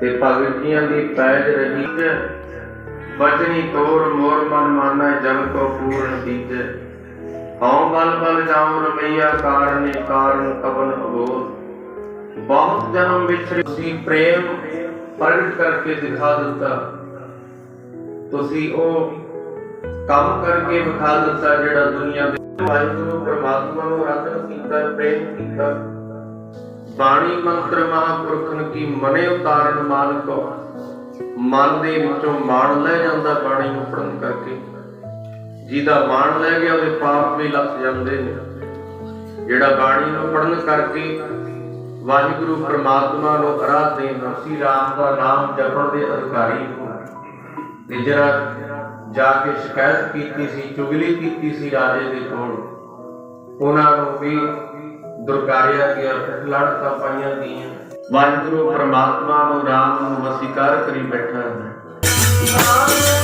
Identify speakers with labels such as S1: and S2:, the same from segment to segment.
S1: ਤੇ ਭਗਤ ਜੀਆਂ ਦੀ ਪੈਜ ਰਹੀ ਹੈ। ਬਚਨੀ ਤੋਰ ਮੋਰ ਮਨ ਮਾਨੈ ਜਨ ਕੋ ਪੂਰਨ ਕੀਜੈ ਹਉ ਬਲ ਬਲ ਜਾਉ ਰਮਈਆ ਕਾਰਨੇ ਕਾਰਨ ਕਬਨ ਅਬੋਧ। ਬਹੁਤ ਜਨਮ ਵਿਛੜੇ ਤੁਸੀਂ ਪ੍ਰੇਮ ਪ੍ਰਗਟ ਕਰਕੇ ਦਿਖਾ ਦਿੱਤਾ। ਤੁਸੀਂ ਉਹ ਕੰਮ ਕਰਕੇ ਵਿਖਾ ਦਿੱਤਾ ਜਿਹੜਾ ਦੁਨੀਆ ਦੇ ਵਾਹਿਗੁਰੂ, ਪ੍ਰਮਾਤਮਾ ਨੂੰ ਆਰਾਧਨ ਕੀਤਾ, ਪ੍ਰੇਮ ਕੀਤਾ। ਬਾਣੀ ਮੰਤਰ ਮਹਾਪੁਰਖਨ ਕੀ ਮਨੇ ਉਤਾਰਨ ਮਾਲਕੋ ਮਨ ਦੇ ਵਿੱਚੋਂ ਮਾਣ ਲੈ ਜਾਂਦਾ ਬਾਣੀ ਨੂੰ ਪੜਨ ਕਰਕੇ। ਜਿਹਦਾ ਮਾਣ ਲੈ ਗਿਆ, ਉਹਦੇ ਪਾਪ ਵੀ ਲੱਥ ਜਾਂਦੇ ਨੇ। ਜਿਹੜਾ ਬਾਣੀ ਨੂੰ ਪੜਨ ਕਰਕੇ ਵਾਹਿਗੁਰੂ ਪ੍ਰਮਾਤਮਾ ਨੂੰ ਆਰਾਧਦੇ ਹਾਂ ਰਾਮ ਦਾ ਨਾਮ ਜਪਣ ਦੇ ਅਧਿਕਾਰੀ ਤੇ ਜਿਹੜਾ ਜਾ ਕੇ ਸ਼ਿਕਾਇਤ ਕੀਤੀ ਸੀ, ਚੁਗਲੀ ਕੀਤੀ ਸੀ ਰਾਜੇ ਦੇ ਕੋਲ, ਉਹਨਾਂ ਨੂੰ ਵੀ ਦੁਰਕਾਰਿਆ ਗਿਆ ਲੜਤਾ ਪਾਈਆਂ ਗਈਆਂ ਵਾਹਿਗੁਰੂ ਪਰਮਾਤਮਾ ਨੂੰ ਰਾਮ ਨੂੰ ਵਸੀਕਾਰ ਕਰੀ ਬੈਠਾ ਹੈ।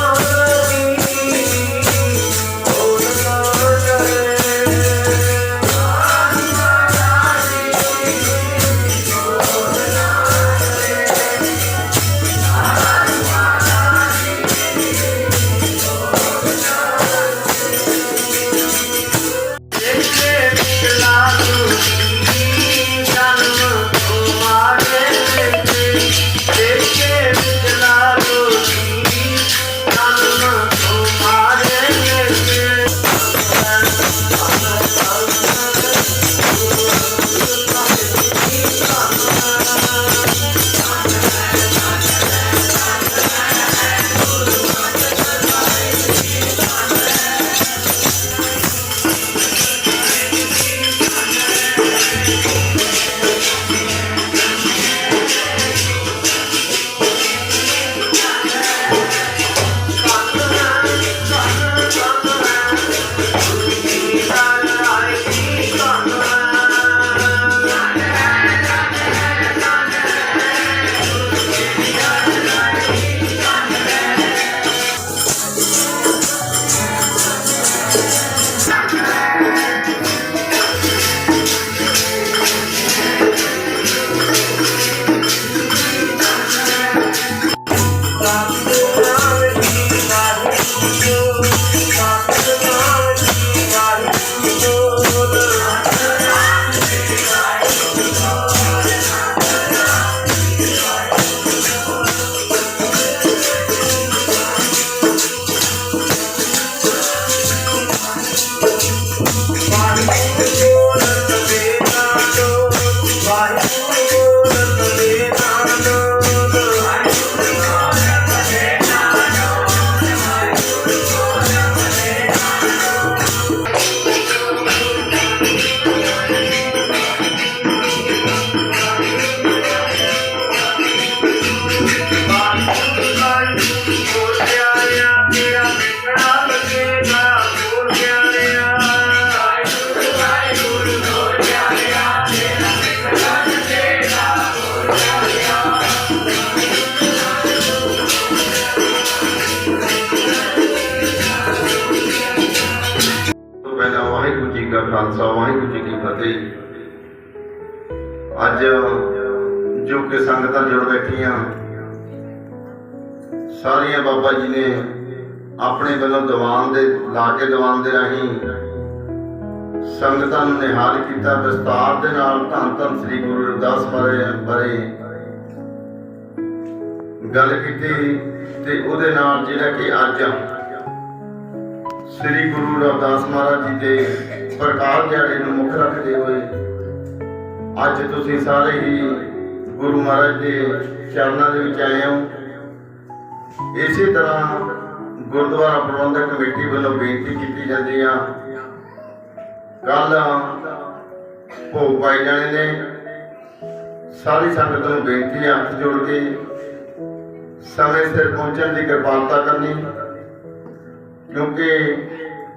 S2: ਅੱਜ ਜੋ ਕਿ ਸੰਗਤਾਂ ਜੁੜ ਬੈਠੀਆਂ, ਸਾਰੀਆਂ ਬਾਬਾ ਜੀ ਨੇ ਆਪਣੇ ਵੱਲੋਂ ਦੀਵਾਨ ਦੇ, ਲਾ ਕੇ ਦੀਵਾਨ ਦੇ ਰਾਹੀਂ ਸੰਗਤਾਂ ਨੂੰ ਨਿਹਾਲ ਕੀਤਾ, ਵਿਸਤਾਰ ਦੇ ਨਾਲ ਧੰਨ ਧੰਨ ਸ੍ਰੀ ਗੁਰੂ ਰਵਿਦਾਸ ਮਹਾਰਾਜ ਬਾਰੇ ਗੱਲ ਕੀਤੀ ਤੇ ਉਹਦੇ ਨਾਲ ਜਿਹੜਾ ਕਿ ਅੱਜ ਸ੍ਰੀ ਗੁਰੂ ਰਵਿਦਾਸ ਮਹਾਰਾਜ ਜੀ ਦੇ ਪ੍ਰਕਾਸ਼ ਦਿਹਾੜੇ ਨੂੰ ਮੁੱਖ ਰੱਖਦੇ ਹੋਏ ਅੱਜ ਤੁਸੀਂ ਸਾਰੇ ਹੀ ਗੁਰੂ ਮਹਾਰਾਜ ਦੇ ਚਰਨਾਂ ਦੇ ਵਿੱਚ ਆਏ ਹੋ। ਇਸੇ ਤਰ੍ਹਾਂ ਗੁਰਦੁਆਰਾ ਪ੍ਰਬੰਧਕ ਕਮੇਟੀ ਵੱਲੋਂ ਬੇਨਤੀ ਕੀਤੀ ਜਾਂਦੀ ਆ। ਕੱਲ ਭੋਗ ਪਾਈ ਜਾਣੇ ਨੇ। ਸਾਰੀ ਸੰਗਤ ਨੂੰ ਬੇਨਤੀ ਹੱਥ ਜੋੜ ਕੇ ਸਮੇਂ ਸਿਰ ਪਹੁੰਚਣ ਦੀ ਕਿਰਪਾਲਤਾ ਕਰਨੀ। ਕਿਉਂਕਿ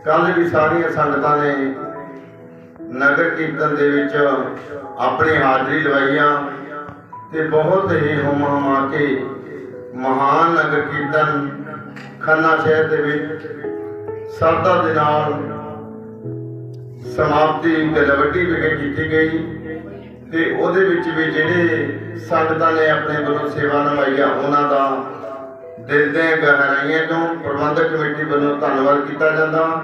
S2: ਕੱਲ ਵੀ ਸਾਰੀਆਂ ਸੰਗਤਾਂ ਨੇ ਨਗਰ ਕੀਰਤਨ ਦੇ ਵਿੱਚ ਆਪਣੀ ਹਾਜ਼ਰੀ ਲਵਾਈਆਂ ਤੇ ਬਹੁਤ ਹੀ ਹੁਮ ਹੁਮਾ ਕੇ ਮਹਾਨ ਨਗਰ ਕੀਰਤਨ ਖੰਨਾ ਸ਼ਹਿਰ ਦੇ ਵਿੱਚ ਸਰਦਾ ਦੇ ਨਾਲ ਸਮਾਪਤੀ ਗਲਵਟੀ ਵਿਖੇ ਕੀਤੀ ਗਈ ਤੇ ਉਹਦੇ ਵਿੱਚ ਵੀ ਜਿਹੜੇ ਸੰਗਤਾਂ ਨੇ ਆਪਣੇ ਵੱਲੋਂ ਸੇਵਾ ਨਿਭਾਈ ਆ ਉਹਨਾਂ ਦਾ ਦਿਲ ਦੇ ਗਹਿਰਾਈਆਂ ਤੋਂ ਪ੍ਰਬੰਧਕ ਕਮੇਟੀ ਵੱਲੋਂ ਧੰਨਵਾਦ ਕੀਤਾ ਜਾਂਦਾ।